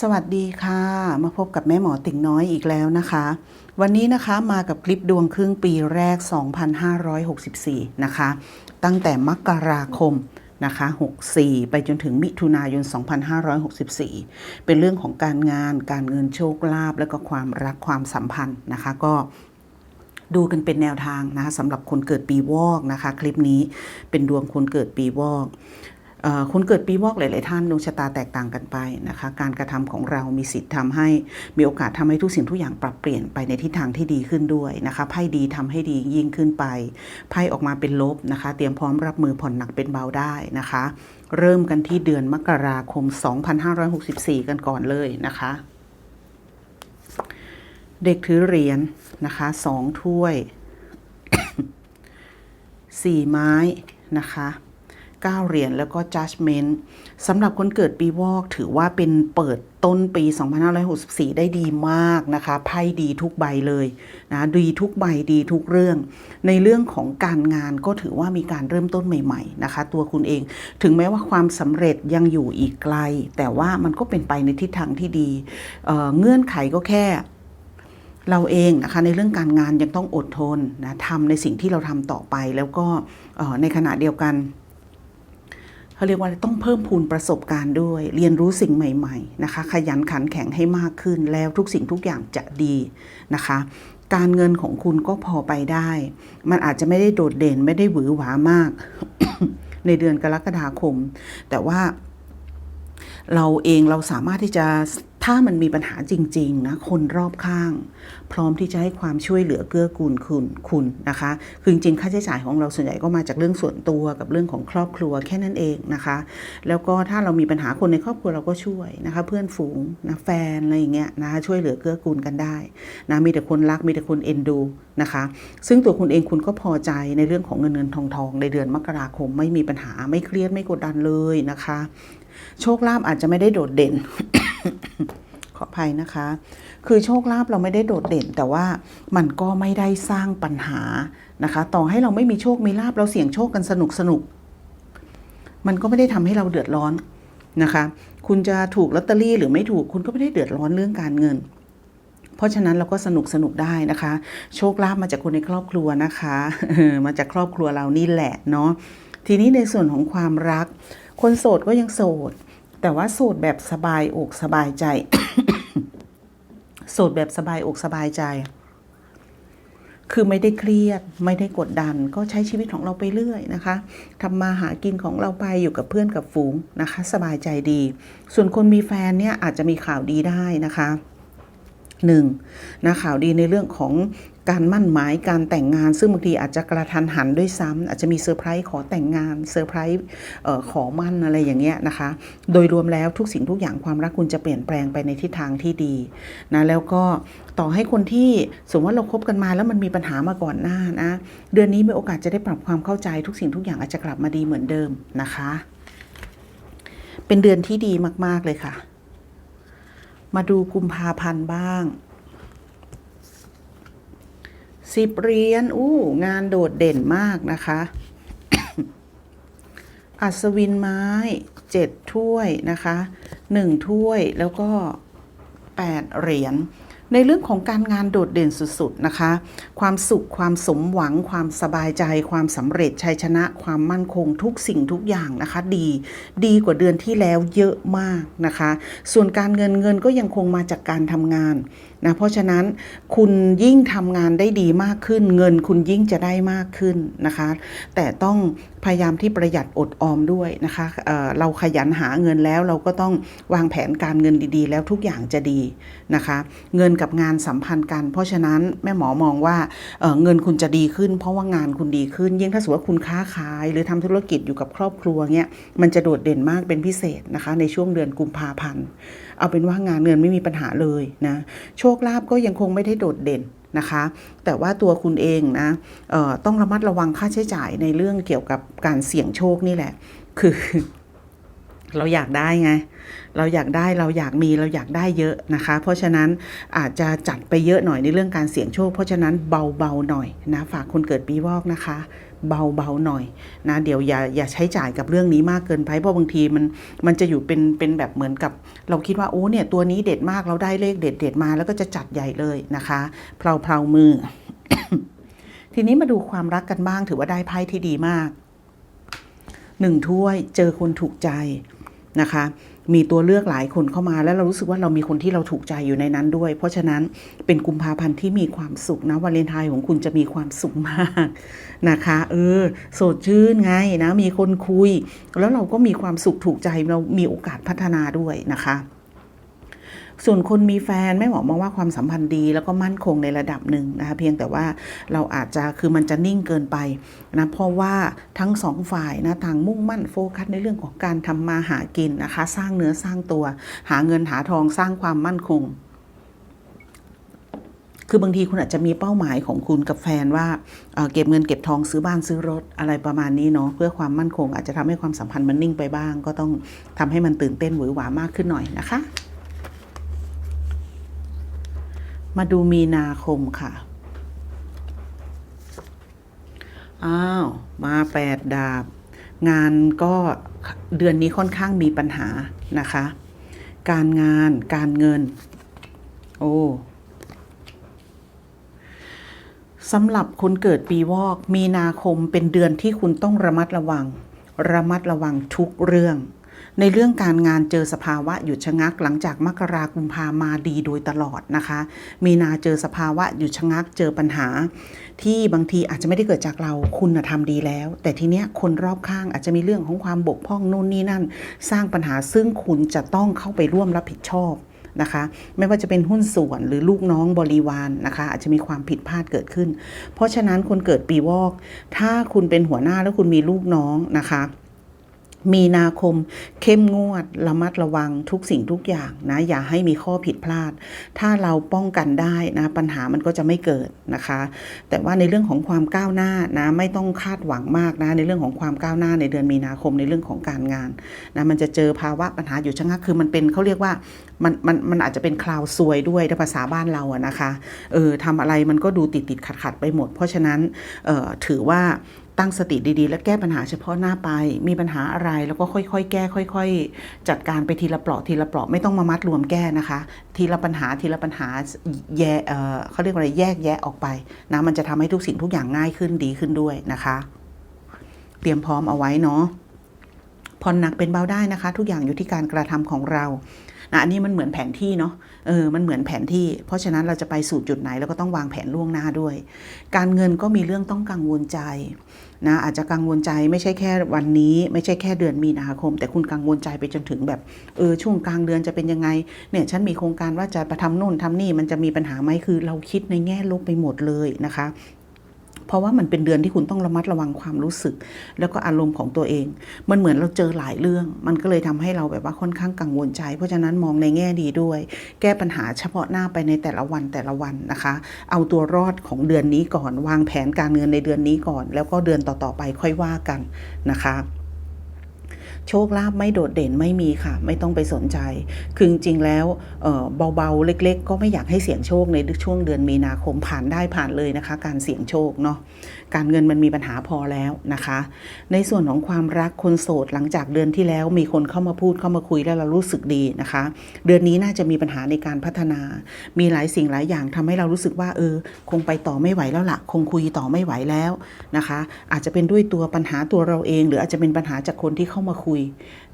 สวัสดีค่ะ มาพบกับแม่หมอติ่งน้อยอีกแล้วนะคะ วันนี้นะคะมากับคลิปดวงครึ่งปีแรก 2564 นะคะ ตั้งแต่มกราคมนะคะ64 ไปจนถึงมิถุนายน 2564 เป็นเรื่องของการงาน การเงินโชคลาภและก็ความรักความสัมพันธ์นะคะ ก็ดูกันเป็นแนวทางนะคะสำหรับคนเกิดปีวอกนะคะ คลิปนี้เป็นดวงคนเกิดปีวอก คนเกิดปีวอกหลาย ๆ ท่านดวงชะตาแตกต่างกันไปนะคะ การกระทำของเรามีสิทธิ์ทำให้มีโอกาสทำให้ทุกสิ่งทุกอย่างปรับเปลี่ยนไปในทิศทางที่ดีขึ้นด้วยนะคะไพ่ดีทำให้ดียิ่งขึ้นไปไพ่ออกมาเป็นลบนะคะ เตรียมพร้อมรับมือผ่อนหนักเป็นเบาได้นะคะ เริ่มกันที่เดือนมกราคม 2564 กันก่อนเลยนะคะ เด็กถือเหรียญนะคะสองถ้วยสี่ไม้นะคะ 9 เหรียญแล้วก็ judgment สำหรับคนเกิดปีวอกถือว่าเป็นเปิดต้นปี 2564 ได้ดีมากนะคะ ไพ่ดีทุกใบเลยนะดีทุกใบดีทุกเรื่อง ในเรื่องของการงานก็ถือว่ามีการเริ่มต้นใหม่ ๆ นะคะ ตัวคุณเองถึงแม้ว่าความสำเร็จยังอยู่อีกไกล แต่ว่ามันก็เป็นไปในทิศทางที่ดีเเงื่อนไขก็แค่เราเองนะคะในเรื่องการงานยังต้องอดทนนะทำในสิ่งที่เราทำต่อไปแล้วก็ในขณะเดียวกัน เขาเรียกว่าต้องเพิ่มพูนประสบการณ์ด้วย เรียนรู้สิ่งใหม่ๆนะคะ ขยันขันแข็งให้มากขึ้น แล้วทุกสิ่งทุกอย่างจะดีนะคะ การเงินของคุณก็พอไปได้ มันอาจจะไม่ได้โดดเด่นไม่ได้หวือหวามาก ในเดือนกรกฎาคม แต่ว่าเราเองเราสามารถที่จะ ถ้ามันมีปัญหาจริง ๆ นะ คนรอบข้าง พร้อมที่จะให้ความช่วยเหลือเกื้อกูลคุณคุณนะคะ คือจริงๆ ค่าใช้จ่ายของเราส่วนใหญ่ก็มาจากเรื่องส่วนตัวกับเรื่องของครอบครัวแค่นั้นเองนะคะ แล้วก็ถ้าเรามีปัญหาคนในครอบครัวเราก็ช่วยนะคะ เพื่อนฝูงนะแฟนอะไรอย่างเงี้ยนะคะช่วยเหลือเกื้อกูลกันได้นะมีแต่คนรักมีแต่คนเอ็นดูนะคะ ซึ่งตัวคุณเองคุณก็พอใจในเรื่องของเงินเงินทองทองในเดือนมกราคมไม่มีปัญหาไม่เครียดไม่กดดันเลยนะคะ โชคลาภอาจจะไม่ได้โดดเด่น ขออภัยนะคะ คือโชคลาภเราไม่ได้โดดเด่น แต่ว่ามันก็ไม่ได้สร้างปัญหานะคะ ต่อให้เราไม่มีโชคมีลาภเราเสี่ยงโชคกันสนุกสนุก มันก็ไม่ได้ทำให้เราเดือดร้อนนะคะ คุณจะถูกลอตเตอรี่หรือไม่ถูกคุณก็ไม่ได้เดือดร้อนเรื่องการเงิน เพราะฉะนั้นเราก็สนุกสนุกได้นะคะ โชคลาภมาจากคนในครอบครัวนะคะ มาจากครอบครัวเรานี่แหละเนาะ ทีนี้ในส่วนของความรัก คนโสดก็ยังโสด แต่ว่าโสดแบบสบายอกสบายใจโสดแบบสบายอกสบายใจ คือไม่ได้เครียด ไม่ได้กดดัน ก็ใช้ชีวิตของเราไปเรื่อยนะคะทำมาหากินของเราไปอยู่กับเพื่อนกับฝูงนะคะ สบายใจดี ส่วนคนมีแฟนเนี่ยอาจจะมีข่าวดีได้นะคะหนึ่งนะข่าวดีในเรื่องของ การมั่นหมายการแต่งงาน ซึ่งบางทีอาจจะกระทันหันด้วยซ้ำอาจจะมีเซอร์ไพรส์ขอแต่งงานเซอร์ไพรส์ขอมั่นอะไรอย่างเงี้ยนะคะ โดยรวมแล้วทุกสิ่งทุกอย่างความรักคุณจะเปลี่ยนแปลงไปในทิศทางที่ดีนะแล้วก็ต่อให้คนที่สมมติว่าเราคบกันมาแล้วมันมีปัญหามาก่อนหน้านะ เดือนนี้มีโอกาสจะได้ปรับความเข้าใจทุกสิ่งทุกอย่างอาจจะกลับมาดีเหมือนเดิมนะคะ เป็นเดือนที่ดีมาก ๆเลยค่ะ มาดูกุมภาพันธ์บ้าง สิบเหรียญอู้งานโดดเด่นมากนะคะ อัศวินไม้เจ็ดถ้วยนะคะหนึ่งถ้วยแล้วก็แปดเหรียญ ในเรื่องของการงานโดดเด่นสุดๆนะคะ ความสุขความสมหวัง ความสบายใจ ความสำเร็จชัยชนะ ความมั่นคงทุกสิ่งทุกอย่างนะคะ ดี ดีกว่าเดือนที่แล้วเยอะมากนะคะ ส่วนการเงินเงินก็ยังคงมาจากการทำงานนะเพราะฉะนั้นคุณยิ่งทำงานได้ดีมากขึ้น เงินคุณยิ่งจะได้มากขึ้นนะคะ แต่ต้องพยายามที่ประหยัดอดออมด้วยนะคะเเราขยันหาเงินแล้วเราก็ต้องวางแผนการเงินดีๆ แล้วทุกอย่างจะดีนะคะ เงินกับงานสัมพันธ์กัน เพราะฉะนั้นแม่หมอมองว่าเเงินคุณจะดีขึ้น เพราะว่างานคุณดีขึ้น ยิ่งถ้าสมมติว่าคุณค้าขาย หรือทำธุรกิจอยู่กับครอบครัวเงี้ยมันจะโดดเด่นมากเป็นพิเศษนะคะ ในช่วงเดือนกุมภาพันธ์เอาเป็นว่างานเงินไม่มีปัญหาเลยนะโชคลาภก็ยังคงไม่ได้โดดเด่นนะคะ แต่ว่าตัวคุณเองนะต้องระมัดระวังค่าใช้จ่ายในเรื่องเกี่ยวกับการเสี่ยงโชคนี่แหละ คือ เราอยากได้ไง เราอยากได้เราอยากมีเราอยากได้เยอะนะคะ เพราะฉะนั้นอาจจะจัดไปเยอะหน่อยในเรื่องการเสี่ยงโชค เพราะฉะนั้นเบาๆหน่อยนะฝากคนเกิดปีวอกนะคะเบาๆหน่อยนะเดี๋ยวอย่าอย่าใช้จ่ายกับเรื่องนี้มากเกินไปเพราะบางทีมันมันจะอยู่เป็นเป็นแบบเหมือนกับ เราคิดว่าโอ้เนี่ยตัวนี้เด็ดมากเราได้เลขเด็ดเด็ดมาแล้วก็จะจัดใหญ่เลยนะคะเพลาๆมือ ทีนี้มาดูความรักกันบ้างถือว่าได้ไพ่ที่ดีมากหนึ่งถ้วยเจอคนถูกใจ นะคะ มีตัวเลือกหลายคนเข้ามาแล้วเรารู้สึกว่าเรามีคนที่เราถูกใจอยู่ในนั้นด้วย เพราะฉะนั้นเป็นกุมภาพันธ์ที่มีความสุขนะวาเลนไทน์ของคุณจะมีความสุขมากนะคะเออโสดชื่นไงนะมีคนคุย แล้วเราก็มีความสุขถูกใจเรามีโอกาสพัฒนาด้วยนะคะ ส่วนคนมีแฟนไม่หมอมองว่าความสัมพันธ์ดี แล้วก็มั่นคงในระดับหนึ่งนะคะเพียงแต่ว่าเราอาจจะคือมันจะนิ่งเกินไปนะเพราะว่าทั้งสองฝ่ายนะต่างมุ่งมั่นโฟกัสในเรื่องของการทำมาหากินนะคะ สร้างเนื้อสร้างตัว หาเงินหาทองสร้างความมั่นคงคือบางทีคุณอาจจะมีเป้าหมายของคุณกับแฟนว่าเเก็บเงินเก็บทองซื้อบ้านซื้อรถอะไรประมาณนี้เนาะเพื่อความมั่นคงอาจจะทำให้ความสัมพันธ์มันนิ่งไปบ้าง ก็ต้องทำให้มันตื่นเต้นหวือหวามากขึ้นหน่อยนะคะ มาดูมีนาคมค่ะ อ้าว มาแปดดาบ งานก็เดือนนี้ค่อนข้างมีปัญหานะคะ การงานการเงิน โอ้สำหรับคนเกิดปีวอก มีนาคมเป็นเดือนที่คุณต้องระมัดระวัง ระมัดระวังทุกเรื่อง ในเรื่องการงานเจอสภาวะหยุดชะงัก หลังจากมกรากุมภามาดีโดยตลอดนะคะ มีนาเจอสภาวะหยุดชะงักเจอปัญหา ที่บางทีอาจจะไม่ได้เกิดจากเราคุณน่ะทำดีแล้ว แต่ทีเนี้ยคนรอบข้างอาจจะมีเรื่องของความบกพร่องนู่นนี่นั่น สร้างปัญหาซึ่งคุณจะต้องเข้าไปร่วมรับผิดชอบนะคะไม่ว่าจะเป็นหุ้นส่วนหรือลูกน้องบริวารนนะคะ อาจจะมีความผิดพลาดเกิดขึ้น เพราะฉะนั้นคนเกิดปีวอก ถ้าคุณเป็นหัวหน้าแล้วคุณมีลูกน้องนะคะ มีนาคมเข้มงวดระมัดระวังทุกสิ่งทุกอย่างนะอย่าให้มีข้อผิดพลาด ถ้าเราป้องกันได้นะปัญหามันก็จะไม่เกิดนะคะ แต่ว่าในเรื่องของความก้าวหน้านะไม่ต้องคาดหวังมากนะในเรื่องของความก้าวหน้าในเดือนมีนาคมในเรื่องของการงานนะมันจะเจอภาวะปัญหาอยู่ชะงักคือมันเป็นเขาเรียกว่ามันมันมันอาจจะเป็นคลาวซวยด้วยในภาษาบ้านเราอะนะคะเออทำอะไรมันก็ดูติดติดขัดขัดไปหมด เพราะฉะนั้นเออถือว่า ตั้งสติดีๆ และแก้ปัญหาเฉพาะหน้าไป มีปัญหาอะไรแล้วก็ค่อยๆ แก้ ค่อย ๆ จัดการไปทีละเปราะทีละเปราะไม่ต้องมามัดรวมแก้นะคะ ทีละปัญหาทีละปัญหาแยกเออเขาเรียกว่าอะไรแยกแยะออกไปนะมันจะทำให้ทุกสิ่งทุกอย่างง่ายขึ้นดีขึ้นด้วยนะคะ เตรียมพร้อมเอาไว้เนาะผ่อนหนักเป็นเบาได้นะคะ ทุกอย่างอยู่ที่การกระทำของเรา นะอันนี้มันเหมือนแผนที่เนาะเออมันเหมือนแผนที่ เพราะฉะนั้นเราจะไปสู่จุดไหนเราก็ต้องวางแผนล่วงหน้าด้วย การเงินก็มีเรื่องต้องกังวลใจนะอาจจะกังวลใจไม่ใช่แค่วันนี้ ไม่ใช่แค่เดือนมีนาคม แต่คุณกังวลใจไปจนถึงแบบเออช่วงกลางเดือนจะเป็นยังไงเนี่ยฉันมีโครงการว่าจะไปทำโน่นทำนี่มันจะมีปัญหาไหมคือ เราคิดในแง่ลบไปหมดเลยนะคะ เพราะว่ามันเป็นเดือนที่คุณต้องระมัดระวังความรู้สึก แล้วก็อารมณ์ของตัวเอง มันเหมือนเราเจอหลายเรื่อง มันก็เลยทำให้เราแบบว่าค่อนข้างกังวลใจ เพราะฉะนั้นมองในแง่ดีด้วย แก้ปัญหาเฉพาะหน้าไปในแต่ละวันแต่ละวันนะคะ เอาตัวรอดของเดือนนี้ก่อน วางแผนการเงินในเดือนนี้ก่อน แล้วก็เดือนต่อๆไปค่อยว่ากันนะคะ โชคลาภไม่โดดเด่นไม่มีค่ะ ไม่ต้องไปสนใจ คือจริงแล้วเเบาๆเล็ก ๆ ก็ไม่อยากให้เสี่ยงโชคในช่วงเดือนมีนาคมผ่านได้ผ่านเลยนะคะ การเสี่ยงโชคเนาะการเงินมันมีปัญหาพอแล้วนะคะ ในส่วนของความรักคนโสดหลังจากเดือนที่แล้วมีคนเข้ามาพูดเข้ามาคุยแล้วเรารู้สึกดีนะคะ เดือนนี้น่าจะมีปัญหาในการพัฒนา มีหลายสิ่งหลายอย่างทำให้เรารู้สึกว่าเออ คงไปต่อไม่ไหวแล้วละ่ะ คงคุยต่อไม่ไหวแล้วนะคะ อาจจะเป็นด้วยตัวปัญหาตัวเราเอง หรืออาจจะเป็นปัญหาจากคนที่เข้ามาคุย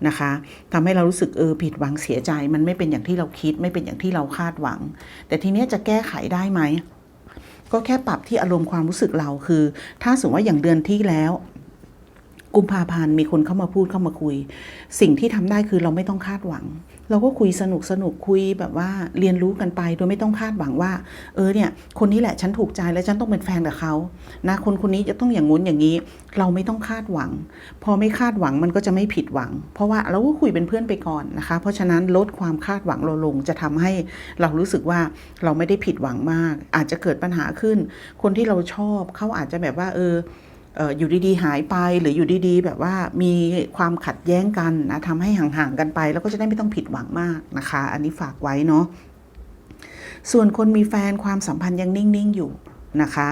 นะคะทำให้เรารู้สึกเออผิดหวังเสียใจ มันไม่เป็นอย่างที่เราคิด ไม่เป็นอย่างที่เราคาดหวัง แต่ทีเนี้ยจะแก้ไขได้ไหมก็แค่ปรับที่อารมณ์ความรู้สึกเราคือ ถ้าสมมติว่าอย่างเดือนที่แล้วกุมภาพันธ์มีคนเข้ามาพูดเข้ามาคุย สิ่งที่ทำได้คือเราไม่ต้องคาดหวัง เราก็คุยสนุกสนุกคุยแบบว่าเรียนรู้กันไป โดยไม่ต้องคาดหวังว่า เออเนี่ย คนนี้แหละฉันถูกใจและฉันต้องเป็นแฟนกับเขานะคนคนนี้จะต้องอย่างงู้นอย่างนี้ เราไม่ต้องคาดหวัง พอไม่คาดหวังมันก็จะไม่ผิดหวัง เพราะว่าเราก็คุยเป็นเพื่อนไปก่อนนะคะ เพราะฉะนั้นลดความคาดหวังเราลงจะทำให้เรารู้สึกว่าเราไม่ได้ผิดหวังมาก อาจจะเกิดปัญหาขึ้น คนที่เราชอบเขาอาจจะแบบว่าเออ อยู่ดีๆ หายไปหรืออยู่ดีๆ แบบว่ามีความขัดแย้งกันนะทำให้ห่างๆกันไป แล้วก็จะได้ไม่ต้องผิดหวังมากนะคะ อันนี้ฝากไว้เนาะส่วนคนมีแฟนความสัมพันธ์ยังนิ่งๆอยู่นะคะ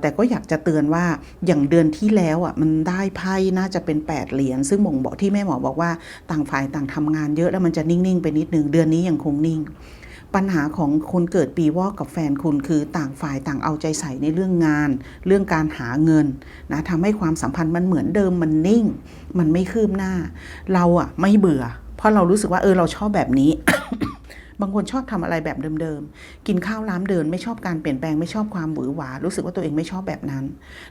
แต่ก็อยากจะเตือนว่าอย่างเดือนที่แล้วอะมันได้ไพ่น่าจะเป็น 8 เหรียญซึ่งหมงบอกที่แม่หมอบอกว่าต่างฝ่ายต่างทำงานเยอะแล้วมันจะนิ่ง ๆ ไปนิดนึง เดือนนี้ยังคงนิ่ง ปัญหาของคนเกิดปีวอกกับแฟนคุณคือต่างฝ่ายต่างเอาใจใส่ในเรื่องงาน เรื่องการหาเงินนะทำให้ความสัมพันธ์มันเหมือนเดิมมันนิ่ง มันไม่คืบหน้า เราอะไม่เบื่อ เพราะเรารู้สึกว่าเออเราชอบแบบนี้ บางคนชอบทำอะไรแบบเดิมๆ กินข้าวร้ามเดินไม่ชอบการเปลี่ยนแปลงไม่ชอบความหวือหวา รู้สึกว่าตัวเองไม่ชอบแบบนั้น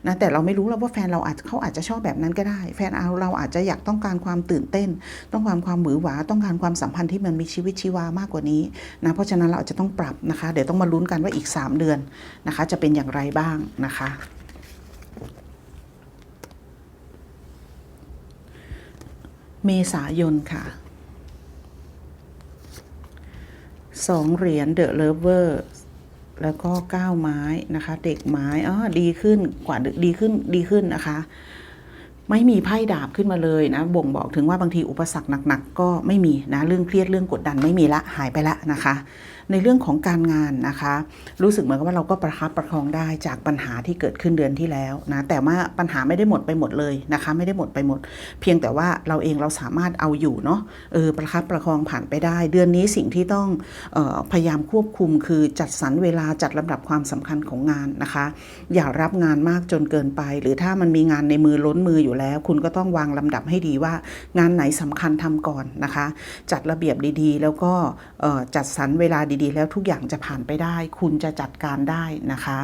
นะแต่เราไม่รู้แล้วว่าแฟนเราอาจเขาอาจจะชอบแบบนั้นก็ได้ แฟนเอาเราอาจจะอยากต้องการความตื่นเต้น ต้องการความหวือหวา ต้องการความสัมพันธ์ที่มันมีชีวิตชีวามากกว่านี้นะเพราะฉะนั้นเราอาจจะต้องปรับนะคะ เดี๋ยวต้องมาลุ้นกันว่าอีก 3 เดือนนะคะ จะเป็นอย่างไรบ้างนะคะเมษายนค่ะ สองเหรียญเดอะเลเวอร์แล้วก็เก้าไม้นะคะ เด็กไม้อ๋อดีขึ้นกว่าดีขึ้นดีขึ้นนะคะ ไม่มีไพ่ดาบขึ้นมาเลยนะ บ่งบอกถึงว่าบางทีอุปสรรคหนักๆก็ไม่มีนะ เรื่องเครียดเรื่องกดดันไม่มีละหายไปละนะคะ ในเรื่องของการงานนะคะ รู้สึกเหมือนกับว่าเราก็ประคับประคองได้จากปัญหาที่เกิดขึ้นเดือนที่แล้วนะ แต่ว่าปัญหาไม่ได้หมดไปหมดเลยนะคะ ไม่ได้หมดไปหมด เพียงแต่ว่าเราเองเราสามารถเอาอยู่เนาะ เออประคับประคองผ่านไปได้ เดือนนี้สิ่งที่ต้องออพยายามควบคุมคือจัดสรรเวลาจัดลำดับความสำคัญของงานนะคะ อย่ารับงานมากจนเกินไป หรือถ้ามันมีงานในมือล้นมืออยู่แล้ว คุณก็ต้องวางลำดับให้ดีว่างานไหนสำคัญทำก่อนนะคะ จัดระเบียบดีๆ แล้วก็จัดสรรเวลาดีๆ แล้วทุกอย่างจะผ่านไปได้ คุณจะจัดการได้นะคะ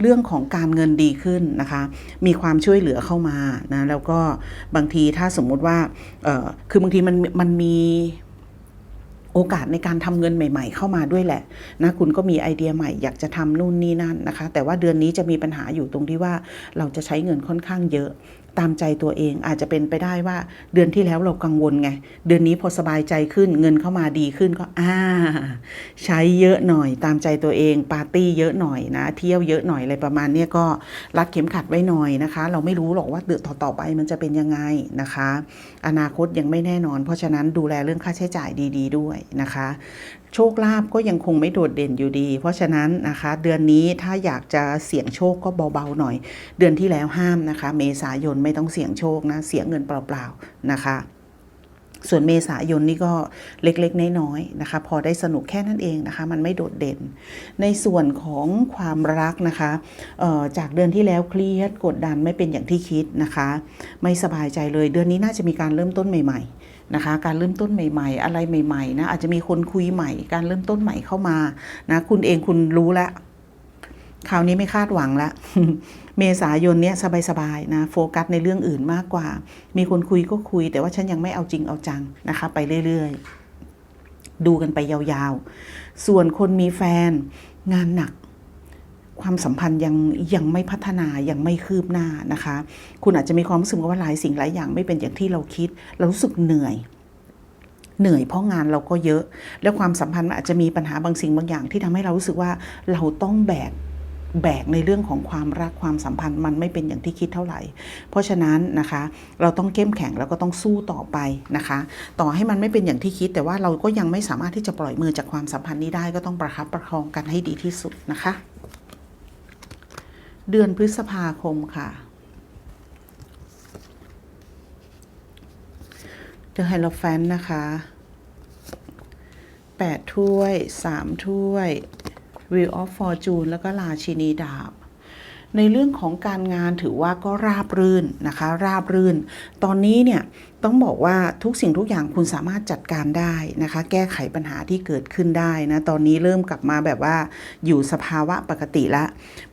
เรื่องของการเงินดีขึ้นนะคะ มีความช่วยเหลือเข้ามานะ แล้วก็บางทีถ้าสมมุติว่า เออคือบางทีมันมันมี โอกาสในการทำเงินใหม่ ๆ เข้ามาด้วยแหละนะคุณก็มีไอเดียใหม่อยากจะทำนู่นนี่นั่นนะคะ แต่ว่าเดือนนี้จะมีปัญหาอยู่ตรงที่ว่าเราจะใช้เงินค่อนข้างเยอะ ตามใจตัวเองอาจจะเป็นไปได้ว่าเดือนที่แล้วเรากังวลไง เดือนนี้พอสบายใจขึ้นเงินเข้ามาดีขึ้นก็อ่าใช้เยอะหน่อยตามใจตัวเอง ปาร์ตี้เยอะหน่อยนะ เที่ยวเยอะหน่อยอะไรประมาณนี้ก็รัดเข็มขัดไว้หน่อยนะคะ เราไม่รู้หรอกว่าเดือนต่อๆไปมันจะเป็นยังไงนะคะ อนาคตยังไม่แน่นอน เพราะฉะนั้นดูแลเรื่องค่าใช้จ่ายดี ๆด้วยนะคะ โชคลาภก็ยังคงไม่โดดเด่นอยู่ดี เพราะฉะนั้นนะคะ เดือนนี้ถ้าอยากจะเสี่ยงโชคก็เบาๆหน่อย เดือนที่แล้วห้ามนะคะ เมษายนไม่ต้องเสี่ยงโชคนะเสียเงินเปล่าๆนะคะ ส่วนเมษายนนี่ก็เล็กๆ น้อยๆนะคะ พอได้สนุกแค่นั้นเองนะคะ มันไม่โดดเด่น ในส่วนของความรักนะคะจากเดือนที่แล้วเครียดกดดันไม่เป็นอย่างที่คิดนะคะ ไม่สบายใจเลยเดือนนี้น่าจะมีการเริ่มต้นใหม่ ๆนะคะการเริ่มต้นใหม่ ๆ อะไรใหม่ๆนะอาจจะมีคนคุยใหม่ การเริ่มต้นใหม่เข้ามานะคุณเองคุณรู้แล้วคราวนี้ไม่คาดหวังละ เมษายนเนี้ยสบายๆนะโฟกัสในเรื่องอื่นมากกว่า มีคนคุยก็คุย แต่ว่าฉันยังไม่เอาจริงเอาจังนะคะ ไปเรื่อยๆ ดูกันไปยาวๆ ส่วนคนมีแฟนงานหนักความสัมพันธ์ยังยังไม่พัฒนายังไม่คืบหน้านะคะ คุณอาจจะมีความรู้สึกว่าหลายสิ่งหลายอย่างไม่เป็นอย่างที่เราคิด เรารู้สึกเหนื่อย เหนื่อยเพราะงานเราก็เยอะ แล้วความสัมพันธ์มันอาจจะมีปัญหาบางสิ่งบางอย่างที่ทำให้เรารู้สึกว่าเราต้องแบก แบกในเรื่องของความรักความสัมพันธ์มันไม่เป็นอย่างที่คิดเท่าไหร่ เพราะฉะนั้นนะคะ เราต้องเข้มแข็งแล้วก็ต้องสู้ต่อไปนะคะ ต่อให้มันไม่เป็นอย่างที่คิด แต่ว่าเราก็ยังไม่สามารถที่จะปล่อยมือจากความสัมพันธ์นี้ได้ก็ต้องประคับประคองกันให้ดีที่สุดนะคะ เดือนพฤษภาคมค่ะเดอะไฮโลแฟนนะคะแปดถ้วยสามถ้วย Wheel of Fortune แล้วก็ราชินีดาบ ในเรื่องของการงานถือว่าก็ราบรื่นนะคะ ราบรื่น ตอนนี้เนี่ยต้องบอกว่าทุกสิ่งทุกอย่างคุณสามารถจัดการได้นะคะ แก้ไขปัญหาที่เกิดขึ้นได้นะตอนนี้เริ่มกลับมาแบบว่าอยู่สภาวะปกติละ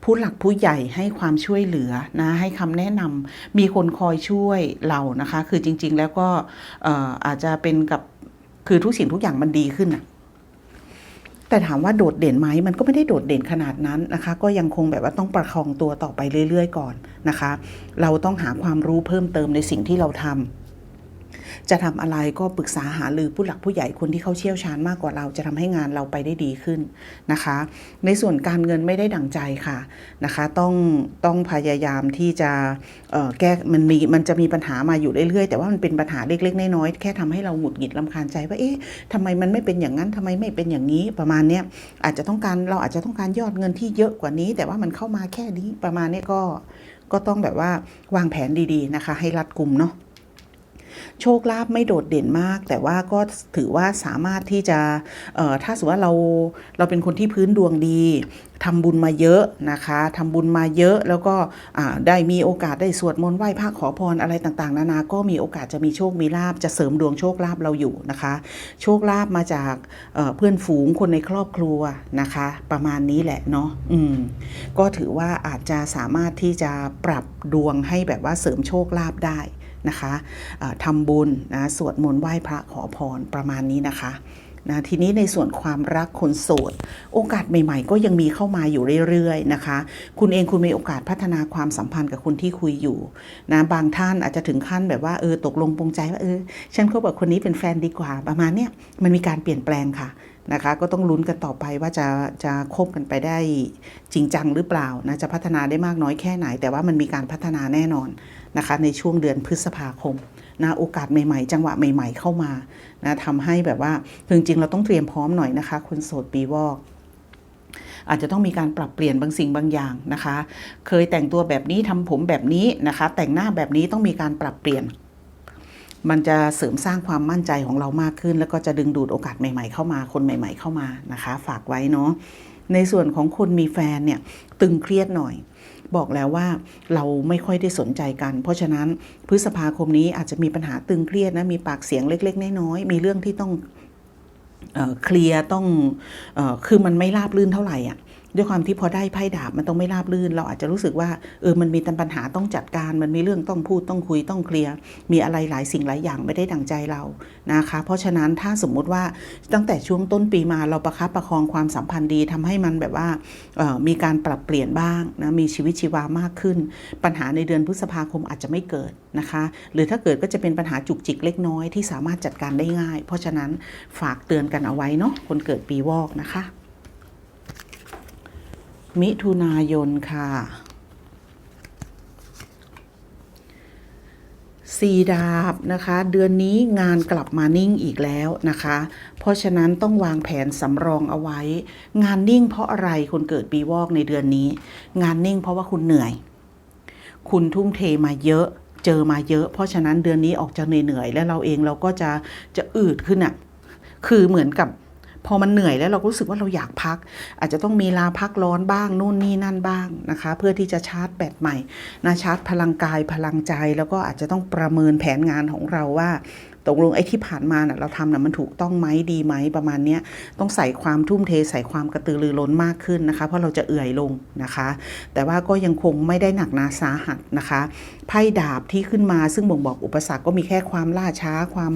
ผู้หลักผู้ใหญ่ให้ความช่วยเหลือนะให้คำแนะนำมีคนคอยช่วยเรานะคะ คือจริง ๆ แล้วก็อออาจจะเป็นกับคือทุกสิ่งทุกอย่างมันดีขึ้นอะ แต่ถามว่าโดดเด่นไหมมันก็ไม่ได้โดดเด่นขนาดนั้นนะคะ ก็ยังคงแบบว่าต้องประคองตัวต่อไปเรื่อย ๆ ก่อนนะคะ เราต้องหาความรู้เพิ่มเติมในสิ่งที่เราทำ จะทำอะไรก็ปรึกษาหารือผู้หลักผู้ใหญ่คนที่เขาเชี่ยวชาญมากกว่าเรา จะทำให้งานเราไปได้ดีขึ้นนะคะ ในส่วนการเงินไม่ได้ดั่งใจค่ะนะคะ ต้องต้องพยายามที่จะแก้มันมีมันจะมีปัญหามาอยู่เรื่อยๆ แต่ว่ามันเป็นปัญหาเล็กๆน้อยๆแค่ทำให้เราหงุดหงิดลำคาญใจว่าเอ๊ะทำไมมันไม่เป็นอย่างนั้นทำไมไม่เป็นอย่างนี้ประมาณเนี้ยอาจจะต้องการเราอาจจะต้องการยอดเงินที่เยอะกว่านี้ แต่ว่ามันเข้ามาแค่นี้ประมาณนี้ก็ก็ต้องแบบว่าวางแผนดีๆนะคะ ให้รัดกุมเนาะ โชคลาภไม่โดดเด่นมาก แต่ว่าก็ถือว่าสามารถที่จะถ้าสมมติว่าเราเราเป็นคนที่พื้นดวงดีทำบุญมาเยอะนะคะทำบุญมาเยอะแล้วก็ได้มีโอกาสได้สวดมนต์ไหว้พระขอพรอะไรต่างๆ นานา ก็มีโอกาสจะมีโชคมีลาบจะเสริมดวงโชคลาภเราอยู่นะคะ โชคลาภมาจากเเพื่อนฝูงคนในครอบครัวนะคะ ประมาณนี้แหละเนาะอืมก็ถือว่าอาจจะสามารถที่จะปรับดวงให้แบบว่าเสริมโชคลาภได้ นะคะทำบุญนะสวดมนต์ไหว้พระขอพรประมาณนี้นะคะนะทีนี้ในส่วนความรักคนโสด โอกาสใหม่ๆ ก็ยังมีเข้ามาอยู่เรื่อยๆนะคะ คุณเองคุณมีโอกาสพัฒนาความสัมพันธ์กับคนที่คุยอยู่นะบางท่านอาจจะถึงขั้นแบบว่าเออตกลงปรงใจว่าเออฉันคบกับคนนี้เป็นแฟนดีกว่า ประมาณเนี้ยมันมีการเปลี่ยนแปลงค่ะนะคะก็ต้องลุ้นกันต่อไปว่าจะจะคบกันไปได้จริงจังหรือเปล่านะจะพัฒนาได้มากน้อยแค่ไหน แต่ว่ามันมีการพัฒนาแน่นอน นะคะในช่วงเดือนพฤษภาคมนะโอกาสใหม่ๆ จังหวะใหม่ ๆ เข้ามานะทำให้แบบว่าจริงๆ เราต้องเตรียมพร้อมหน่อยนะคะ คนโสดปีวอกอาจจะต้องมีการปรับเปลี่ยนบางสิ่งบางอย่างนะคะ เคยแต่งตัวแบบนี้ทำผมแบบนี้นะคะ แต่งหน้าแบบนี้ต้องมีการปรับเปลี่ยน มันจะเสริมสร้างความมั่นใจของเรามากขึ้น แล้วก็จะดึงดูดโอกาสใหม่ ๆ เข้ามาคนใหม่ ๆ เข้ามานะคะ ฝากไว้เนาะในส่วนของคนมีแฟนเนี่ยตึงเครียดหน่อย บอกแล้วว่าเราไม่ค่อยได้สนใจกัน เพราะฉะนั้นพฤษภาคมนี้อาจจะมีปัญหาตึงเครียดนะมีปากเสียงเล็ก ๆ น้อยๆมีเรื่องที่ต้องเคลียร์ต้องออคือมันไม่ราบรื่นเท่าไหร่อะ ด้วยความที่พอได้ไพ่ดาบมันต้องไม่ราบรื่น เราอาจจะรู้สึกว่าเออมันมีตปัญหาต้องจัดการ มันมีเรื่องต้องพูดต้องคุยต้องเคลียร์มีอะไรหลายสิ่งหลายอย่างไม่ได้ดังใจเรานะคะ เพราะฉะนั้นถ้าสมมุติว่าตั้งแต่ช่วงต้นปีมาเราประคับประคองความสัมพันธ์ดีทำให้มันแบบว่ามีการปรับเปลี่ยนบ้างนะมีชีวิตชีวามากขึ้น ปัญหาในเดือนพฤษภาคมอาจจะไม่เกิดนะคะ หรือถ้าเกิดก็จะเป็นปัญหาจุกจิกเล็กน้อยที่สามารถจัดการได้ง่าย เพราะฉะนั้นฝากเตือนกันเอาไว้เนาะคนเกิดปีวอกนะคะ มิถุนายนค่ะสีดาบนะคะ เดือนนี้งานกลับมานิ่งอีกแล้วนะคะ เพราะฉะนั้นต้องวางแผนสำรองเอาไว้ งานนิ่งเพราะอะไรคนเกิดปีวอกในเดือนนี้ งานนิ่งเพราะว่าคุณเหนื่อย คุณทุ่มเทมาเยอะเจอมาเยอะ เพราะฉะนั้นเดือนนี้ออกจะเหนื่อยๆและเราเองเราก็จะจะอืดขึ้นอะ่ะคือเหมือนกับ พอมันเหนื่อยแล้วเราก็รู้สึกว่าเราอยากพัก อาจจะต้องมีลาพักร้อนบ้างนู่นนี่นั่นบ้างนะคะ เพื่อที่จะชาร์จแบตใหม่นะชาร์จพลังกายพลังใจ แล้วก็อาจจะต้องประเมินแผนงานของเราว่า ตกลงไอ้ที่ผ่านมาน่ะเราทำน่ะมันถูกต้องไหมดีไหมประมาณเนี้ยต้องใส่ความทุ่มเทใส่ความกระตือรือร้นมากขึ้นนะคะ เพราะเราจะเอื่อยลงนะคะ แต่ว่าก็ยังคงไม่ได้หนักหนาสาหัสนะคะไพ่ดาบที่ขึ้นมาซึ่งบ่งบอกอุปสรรคก็มีแค่ความล่าช้าความ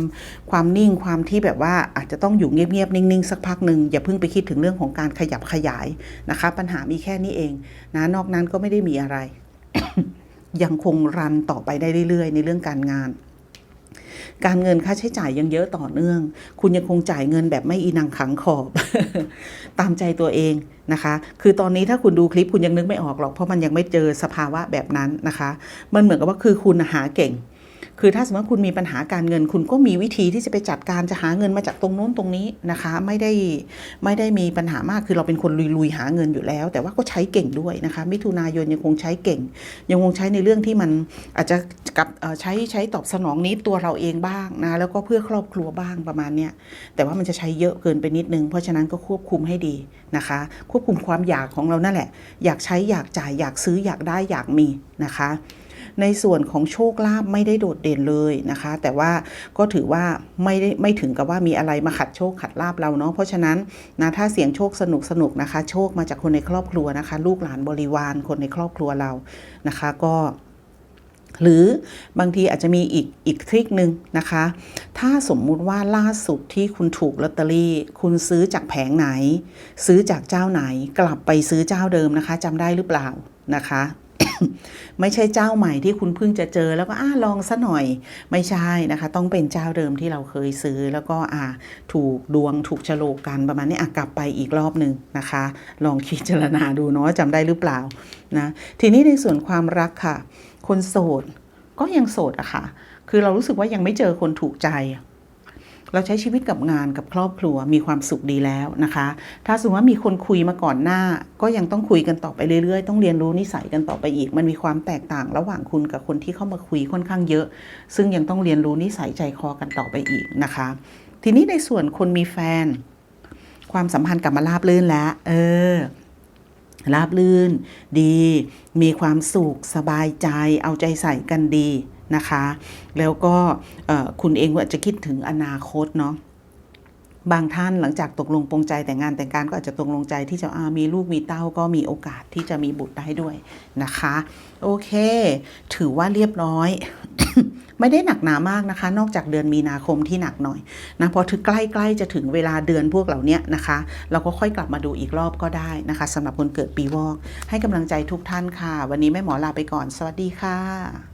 ความนิ่งความที่แบบว่าอาจจะต้องอยู่เงียบๆนิ่งๆสักพักหนึ่งอย่าเพิ่งไปคิดถึงเรื่องของการขยับขยายนะคะ ปัญหามีแค่นี้เองนะนอกนั้นก็ไม่ได้มีอะไร ยังคงรันต่อไปได้เรื่อยๆ ในเรื่องการงาน การเงินค่าใช้จ่ายยังเยอะต่อเนื่อง คุณยังคงจ่ายเงินแบบไม่อีนังขังขอบ ตามใจตัวเองนะคะ คือตอนนี้ถ้าคุณดูคลิปคุณยังนึกไม่ออกหรอกเพราะมันยังไม่เจอสภาวะแบบนั้นนะคะ มันเหมือนกับว่าคือคุณหาเก่ง คือถ้าสมมติว่าคุณมีปัญหาการเงิน คุณก็มีวิธีที่จะไปจัดการจะหาเงินมาจากตรงโน้นตรงนี้นะคะ ไม่ได้ไม่ได้มีปัญหามากคือเราเป็นคนลุยๆหาเงินอยู่แล้ว แต่ว่าก็ใช้เก่งด้วยนะคะ มิถุนายนยังคงใช้เก่ง ยังคงใช้ในเรื่องที่มันอาจจะกับเอ่อใช้ใช้ตอบสนองนิดตัวเราเองบ้างนะแล้วก็เพื่อครอบครัวบ้างประมาณเนี้ยแต่ว่ามันจะใช้เยอะเกินไปนิดนึง เพราะฉะนั้นก็ควบคุมให้ดีนะคะ ควบคุมความอยากของเรานั่นแหละ อยากใช้อยากจ่ายอยากซื้ออยากได้อยากมีนะคะ ในส่วนของโชคลาภไม่ได้โดดเด่นเลยนะคะ แต่ว่าก็ถือว่าไม่ได้ไม่ถึงกับว่ามีอะไรมาขัดโชคขัดลาบเราเนาะเพราะฉะนั้นนะถ้าเสียงโชคสนุกสนุกนะคะ โชคมาจากคนในครอบครัวนะคะ ลูกหลานบริวารคนในครอบครัวเรานะคะ ก็หรือบางทีอาจจะมีอีกอีกทริคหนึ่งนะคะ ถ้าสมมุติว่าล่าสุดที่คุณถูกลอตเตอรี่ คุณซื้อจากแผงไหน ซื้อจากเจ้าไหน กลับไปซื้อเจ้าเดิมนะคะจำได้หรือเปล่านะคะ ไม่ใช่เจ้าใหม่ที่คุณเพิ่งจะเจอแล้วก็อ่าลองซะหน่อยไม่ใช่นะคะ ต้องเป็นเจ้าเดิมที่เราเคยซื้อแล้วก็อ่าถูกดวงถูกโฉลกกันประมาณนี้อะกลับไปอีกรอบหนึ่งนะคะ ลองคิดเจรณาดูเนาะจำได้หรือเปล่านะทีนี้ในส่วนความรักค่ะ คนโสดก็ยังโสดอะค่ะ คือเรารู้สึกว่ายังไม่เจอคนถูกใจ เราใช้ชีวิตกับงานกับครอบครัวมีความสุขดีแล้วนะคะ ถ้าสมมติว่ามีคนคุยมาก่อนหน้า ก็ยังต้องคุยกันต่อไปเรื่อยๆ ต้องเรียนรู้นิสัยกันต่อไปอีก มันมีความแตกต่างระหว่างคุณกับคนที่เข้ามาคุยค่อนข้างเยอะ ซึ่งยังต้องเรียนรู้นิสัยใจคอกันต่อไปอีกนะคะ ทีนี้ในส่วนคนมีแฟน ความสัมพันธ์กลับมาราบรื่นแล้ว เออราบลื่น ดี มีความสุขสบายใจ เอาใจใส่กันดี นะคะ แล้วก็คุณเองก็อาจจะคิดถึงอนาคตเนาะบางท่านหลังจากตกลงปรงใจแต่งงานแต่งการก็อาจจะตกลงใจที่จะามีลูกมีเต้าก็มีโอกาสที่จะมีบุตรได้ด้วยนะคะ โอเค ถือว่าเรียบร้อย ไม่ได้หนักหนามากนะคะ นอกจากเดือนมีนาคมที่หนักหน่อยนะพอถึงใกล้ๆจะถึงเวลาเดือนพวกเหล่านี้นะคะ เราก็ค่อยกลับมาดูอีกรอบก็ได้นะคะสำหรับคนเกิดปีวอก ให้กำลังใจทุกท่านค่ะ วันนี้แม่หมอลาไปก่อน สวัสดีค่ะ